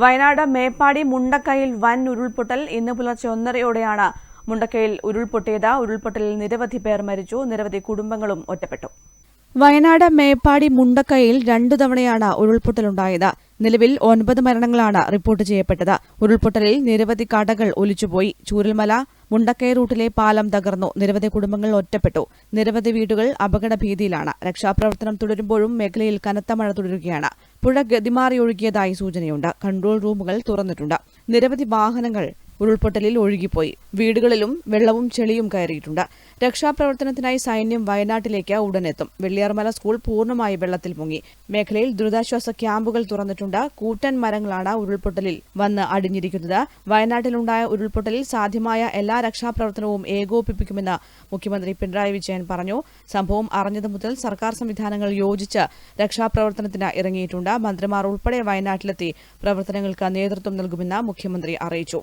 വയനാട് മേപ്പാടി മുണ്ടക്കയിൽ വൻ ഉരുൾപൊട്ടൽ. ഇന്ന് പുലർച്ചെ ഒന്നരയോടെയാണ് മുണ്ടക്കയിൽ ഉരുൾപൊട്ടിയത്. ഉരുൾപൊട്ടലിൽ നിരവധി പേർ മരിച്ചു. നിരവധി കുടുംബങ്ങളും ഒറ്റപ്പെട്ടു. വയനാട് മേപ്പാടി മുണ്ടക്കയിൽ രണ്ടു തവണയാണ് ഉരുൾപൊട്ടലുണ്ടായത് നിലവിൽ ഒൻപത് മരണങ്ങളാണ് റിപ്പോർട്ട് ചെയ്യപ്പെട്ടത്. ഉരുൾപൊട്ടലിൽ നിരവധി കടകൾ ഒലിച്ചുപോയി. ചൂരൽമല മുണ്ടക്കൈ റൂട്ടിലെ പാലം തകർന്നു. നിരവധി കുടുംബങ്ങൾ ഒറ്റപ്പെട്ടു. നിരവധി വീടുകൾ അപകടഭീതിയിലാണ്. രക്ഷാപ്രവർത്തനം തുടരുമ്പോഴും മേഖലയിൽ കനത്ത മഴ തുടരുകയാണ്. പുഴ ഗതിമാറിയൊഴുകിയതായി സൂചനയുണ്ട്. കൺട്രോൾ റൂമുകൾ തുറന്നിട്ടുണ്ട്. നിരവധി വാഹനങ്ങൾ ഉരുൾപൊട്ടലിൽ ഒഴുകിപ്പോയി. വീടുകളിലും വെള്ളവും ചെളിയും കയറിയിട്ടുണ്ട്. രക്ഷാപ്രവർത്തനത്തിനായി സൈന്യം വയനാട്ടിലേക്ക് ഉടനെത്തും. വെള്ളിയാർമല സ്കൂൾ പൂർണമായി വെള്ളത്തിൽ മുങ്ങി. മേഖലയിൽ ദുരിതാശ്വാസ ക്യാമ്പുകൾ തുറന്നിട്ടുണ്ട്. കൂറ്റൻ മരങ്ങളാണ് ഉരുൾപൊട്ടലിൽ വന്ന് അടിഞ്ഞിരിക്കുന്നത്. വയനാട്ടിലുണ്ടായ ഉരുൾപൊട്ടലിൽ സാധ്യമായ എല്ലാ രക്ഷാപ്രവർത്തനവും ഏകോപിപ്പിക്കുമെന്ന് മുഖ്യമന്ത്രി പിണറായി വിജയൻ പറഞ്ഞു. സംഭവം അറിഞ്ഞതു മുതൽ സർക്കാർ സംവിധാനങ്ങൾ യോജിച്ച് രക്ഷാപ്രവർത്തനത്തിന് ഇറങ്ങിയിട്ടുണ്ട്. മന്ത്രിമാർ ഉൾപ്പെടെ വയനാട്ടിലെത്തി പ്രവർത്തനങ്ങൾക്ക് നേതൃത്വം നൽകുമെന്ന് മുഖ്യമന്ത്രി അറിയിച്ചു.